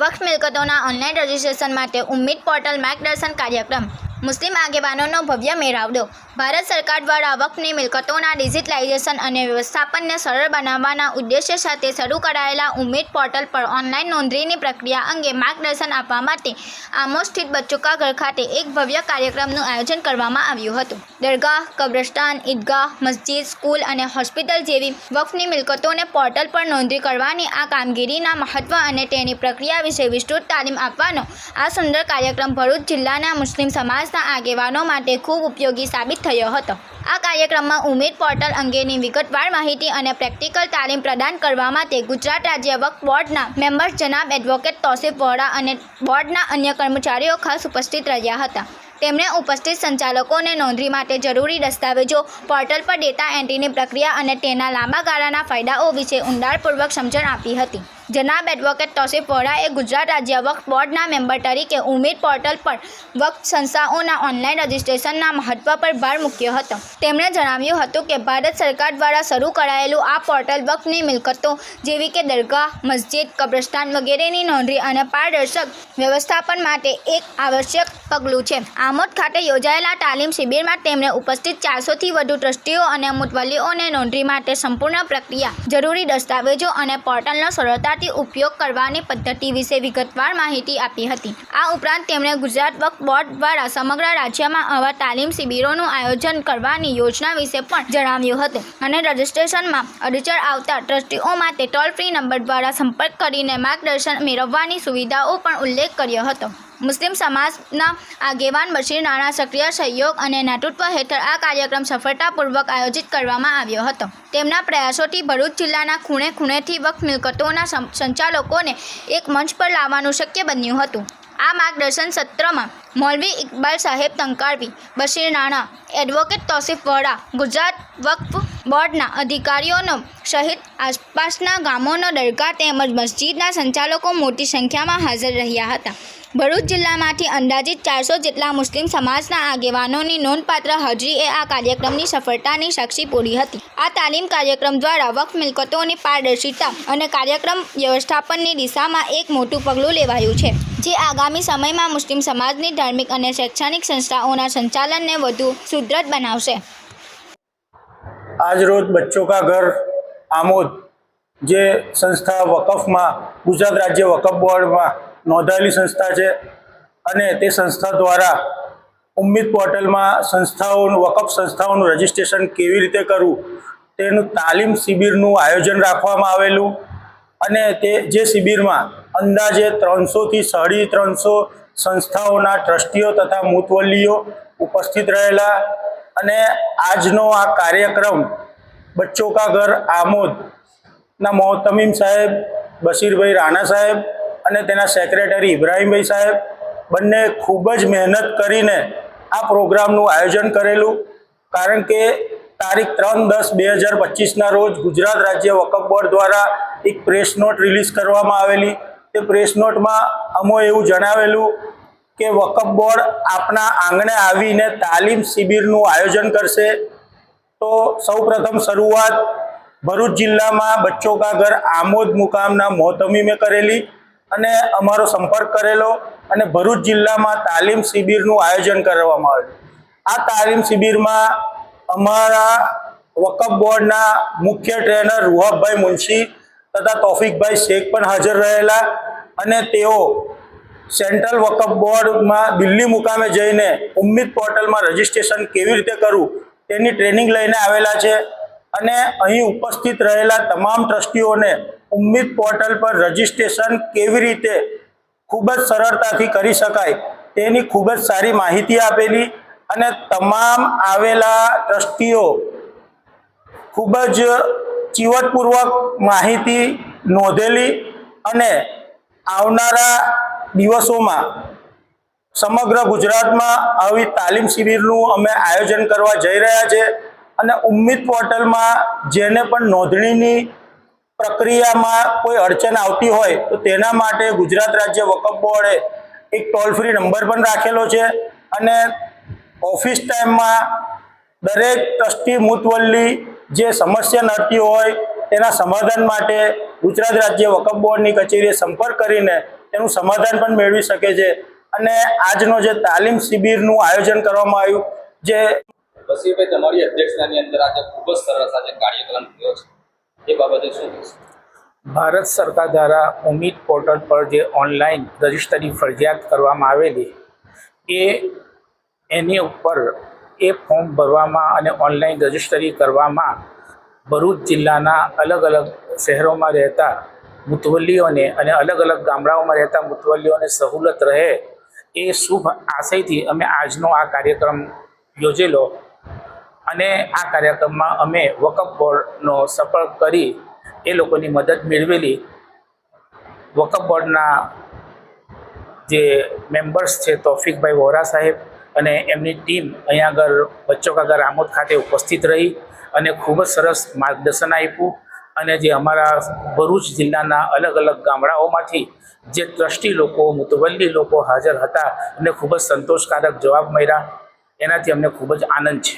વક્ફ મિલકતોના online registration માટે ઉમ્મીદ portal માર્ગદર્શન કાર્યક્રમ. મુસ્લિમ આગેવાનોનો ભવ્ય મેળાવડો ભારત સરકાર દ્વારા વકફની મિલકતોના ડિજિટલાઇઝેશન અને વ્યવસ્થાપનને સરળ બનાવવાના ઉદ્દેશ્ય સાથે શરૂ કરાયેલા ઉમેદ પોર્ટલ પર ઓનલાઈન નોંધણીની પ્રક્રિયા અંગે માર્ગદર્શન આપવા માટે આમો સ્થિત બચ્ચુકા ઘર ખાતે એક ભવ્ય કાર્યક્રમનું આયોજન કરવામાં આવ્યું હતું. દરગાહ, કબ્રસ્તાન, ઈદગાહ, મસ્જિદ, સ્કૂલ અને હોસ્પિટલ જેવી વકફની મિલકતોને પોર્ટલ પર નોંધણી કરવાની આ કામગીરીના મહત્વ અને તેની પ્રક્રિયા વિશે વિસ્તૃત તાલીમ આપવાનો આ સુંદર કાર્યક્રમ ભરૂચ જિલ્લાના મુસ્લિમ સમાજના આગેવાનો માટે ખૂબ ઉપયોગી સાબિત થયો હતો. આ કાર્યક્રમમાં ઉમેદ પોર્ટલ અંગેની વિગતવાર માહિતી અને પ્રેક્ટિકલ તાલીમ પ્રદાન કરવા માટે ગુજરાત રાજ્ય વક્ફ બોર્ડના મેમ્બર્સ જનાબ એડવોકેટ તોસીફ વોરા અને બોર્ડના અન્ય કર્મચારીઓ ખાસ ઉપસ્થિત રહ્યા હતા. તેમણે ઉપસ્થિત સંચાલકોને નોંધણી માટે જરૂરી દસ્તાવેજો, પોર્ટલ પર ડેટા એન્ટ્રીની પ્રક્રિયા અને તેના લાંબા ગાળાના ફાયદાઓ વિશે ઊંડાણપૂર્વક સમજણ આપી હતી. જનાબ એડવોકેટ તોસીફ વોરાએ ગુજરાત રાજ્ય વક્ફ બોર્ડના મેમ્બર તરીકે ઉમેદ પોર્ટલ પર વક્ફ સંસ્થાઓના ઓનલાઈન રજિસ્ટ્રેશનના મહત્વ પર ભાર મૂક્યો હતો. તેમણે જણાવ્યું હતું કે ભારત સરકાર દ્વારા શરૂ કરાયેલું આ પોર્ટલ વક્ફની મિલકતો જેવી કે દરગાહ, મસ્જિદ, કબ્રસ્તાન વગેરેની નોંધણી અને પારદર્શક વ્યવસ્થાપન માટે એક આવશ્યક પગલું છે. આમોદ ખાતે યોજાયેલા તાલીમ શિબિરમાં તેમણે ઉપસ્થિત ચારસોથી વધુ ટ્રસ્ટીઓ અને મુતવલીઓને નોંધણી માટે સંપૂર્ણ પ્રક્રિયા, જરૂરી દસ્તાવેજો અને પોર્ટલનો સરળતાથી ઉપયોગ કરવાની પદ્ધતિ વિશે વિગતવાર માહિતી આપી હતી. આ ઉપરાંત તેમણે ગુજરાત વક્ફ બોર્ડ દ્વારા સમગ્ર રાજ્યમાં આવા તાલીમ શિબિરોનું આયોજન કરવાની યોજના વિશે પણ જણાવ્યું હતું અને રજિસ્ટ્રેશનમાં અડચણ આવતા ટ્રસ્ટીઓ માટે ટોલ ફ્રી નંબર દ્વારા સંપર્ક કરીને માર્ગદર્શન મેળવવાની સુવિધાઓ પણ ઉલ્લેખ કર્યો હતો. મુસ્લિમ સમાજના આગેવાન બશીર નાણા સક્રિય સહયોગ અને નેતૃત્વ હેઠળ આ કાર્યક્રમ સફળતાપૂર્વક આયોજિત કરવામાં આવ્યો હતો. તેમના પ્રયાસોથી ભરૂચ જિલ્લાના ખૂણે ખૂણેથી વક્ફ મિલકતોના સંચાલકોને એક મંચ પર લાવવાનું શક્ય બન્યું હતું. આ માર્ગદર્શન સત્રમાં મૌલવી ઇકબાલ સાહેબ તંકારવી, બશીર નાણા, એડવોકેટ તોસીફ વડા, ગુજરાત વક્ફ બોર્ડના અધિકારીઓનો સહિત આસપાસના ગામોનો દરગાહ તેમજ મસ્જિદના સંચાલકો મોટી સંખ્યામાં હાજર રહ્યા હતા. ભરૂચ જિલ્લામાંથી અંદાજિત ચારસો જેટલા મુસ્લિમ સમાજના આગેવાનોની નોંધપાત્ર હાજરીએ આ કાર્યક્રમની સફળતાની સાક્ષી પૂરી હતી. આ તાલીમ કાર્યક્રમ દ્વારા વક્ફ મિલકતોની પારદર્શિતા અને કાર્યક્રમ વ્યવસ્થાપનની દિશામાં એક મોટું પગલું લેવાયું છે. જે આગામી સમયમાં મુસ્લિમ સમાજની ધાર્મિક અને શૈક્ષણિક સંસ્થાઓના સંચાલનને વધુ સુદૃઢ બનાવશે. આજ રોજ બચ્ચો કા ઘર આમોદ જે સંસ્થા વકફમાં, ગુજરાત રાજ્ય વકફ બોર્ડમાં નોંધાયેલી સંસ્થા છે અને તે સંસ્થા દ્વારા ઉમ્મીદ પોર્ટલમાં સંસ્થાઓનું, વકફ સંસ્થાઓનું રજિસ્ટ્રેશન કેવી રીતે કરવું, તેનું તાલીમ શિબિરનું આયોજન રાખવામાં આવેલું અને તે જે શિબિરમાં અંદાજે ત્રણસોથી સાડી ત્રણસો સંસ્થાઓના ટ્રસ્ટીઓ તથા મુતવલ્લીઓ ઉપસ્થિત રહેલા અને આજનો આ કાર્યક્રમ બચ્ચો કા ઘર આમોદના મોહતમીમ સાહેબ, બશીરભાઈ રાણા સાહેબ અને તેના સેક્રેટરી ઇબ્રાહીમભાઈ સાહેબ બંને ખૂબ જ મહેનત કરીને આ પ્રોગ્રામનું આયોજન કરેલું. કારણ કે તારીખ ત્રણ દસ બે હજાર પચીસના રોજ ગુજરાત રાજ્ય વકફ બોર્ડ દ્વારા એક પ્રેસ નોટ રિલીઝ કરવામાં આવેલી. તે પ્રેસ નોટમાં અમો એવું જણાવેલું કે વકફ બોર્ડ આપણા આંગણે આવીને તાલીમ શિબિરનું આયોજન કરશે. તો સૌપ્રથમ શરૂઆત ભરૂચ જિલ્લામાં બચ્ચો કા ઘર આમોદ મુકામના મોહતમીમે કરેલી અને અમારો સંપર્ક કરેલો અને ભરૂચ જિલ્લામાં તાલીમ શિબિરનું આયોજન કરવામાં આવ્યું. આ તાલીમ શિબિરમાં અમારા વકફ બોર્ડના મુખ્ય ટ્રેનર રૂહબભાઈ મુનશી તથા તોફિકભાઈ શેખ પણ હાજર રહેલા અને તેઓ સેન્ટ્રલ વકફ બોર્ડમાં દિલ્હી મુકામે જઈને ઉમ્મીદ પોર્ટલમાં રજીસ્ટ્રેશન કેવી રીતે કરવું તેની ટ્રેનિંગ લઈને આવેલા છે. અને અહીં ઉપસ્થિત રહેલા તમામ ટ્રસ્ટીઓને ઉમ્મીદ પોર્ટલ પર રજીસ્ટ્રેશન કેવી રીતે ખૂબ જ સરળતાથી કરી શકાય તેની ખૂબ જ સારી માહિતી આપેલી અને તમામ આવેલા ટ્રસ્ટીઓ ખૂબ જ ચીવટપૂર્વક માહિતી નોંધેલી અને આવનારા દિવસોમાં સમગ્ર ગુજરાતમાં આવી તાલીમ શિબિરનું અમે આયોજન કરવા જઈ રહ્યા છે અને ઉમ્મીદ પોર્ટલમાં જેને પણ નોંધણીની પ્રક્રિયામાં કોઈ અડચણ આવતી હોય તો તેના માટે ગુજરાત રાજ્ય વકફ બોર્ડે એક ટોલ ફ્રી નંબર પણ રાખેલો છે અને ઓફિસ ટાઈમમાં દરેક ટ્રસ્ટી મુતવલ્લી જે સમસ્યા નડતી હોય તેના સમાધાન માટે ગુજરાત રાજ્ય વકફ બોર્ડની કચેરીએ સંપર્ક કરીને તેનું સમાધાન પણ મેળવી શકે છે. અને આજનો જે તાલીમ શિબિરનું આયોજન કરવામાં આવ્યું જે બસીરભાઈ તમારી અધ્યક્ષતાની અંદર આજે ખૂબ જ સરસ આજે કાર્યક્રમ થયો છે. એ બાબતે શું ભારત સરકાર દ્વારા ઉમિદ પોર્ટલ પર જે ઓનલાઈન રજિસ્ટરી ફરજિયાત કરવામાં આવેલી એ એની ઉપર એ ફોર્મ ભરવામાં અને ઓનલાઈન રજિસ્ટરી કરવામાં ભરૂચ જિલ્લાના અલગ અલગ શહેરોમાં રહેતા મુતવલ્લીઓને અને અલગ અલગ ગામડાઓમાં રહેતા મુતવલ્લીઓને સહુલત રહે એ શુભ આશયથી અમે આજનો આ કાર્યક્રમ યોજેલો અને આ કાર્યક્રમમાં અમે વકફ બોર્ડનો સફળ કરી એ લોકોની મદદ મેળવેલી. વકફ બોર્ડના જે મેમ્બર્સ છે તોફિકભાઈ વોરા સાહેબ અને એમની ટીમ અહીંયા આગળ બચ્ચો કાગર આમોદ ખાતે ઉપસ્થિત રહી અને ખૂબ જ સરસ માર્ગદર્શન આપ્યું. અને જે અમારા ભરૂચ જિલ્લાના અલગ અલગ ગામડાઓમાંથી જે ટ્રસ્ટી લોકો, મુતવલ્લી લોકો હાજર હતા એમને ખૂબ જ સંતોષકારક જવાબ મળ્યા. એનાથી અમને ખૂબ જ આનંદ છે.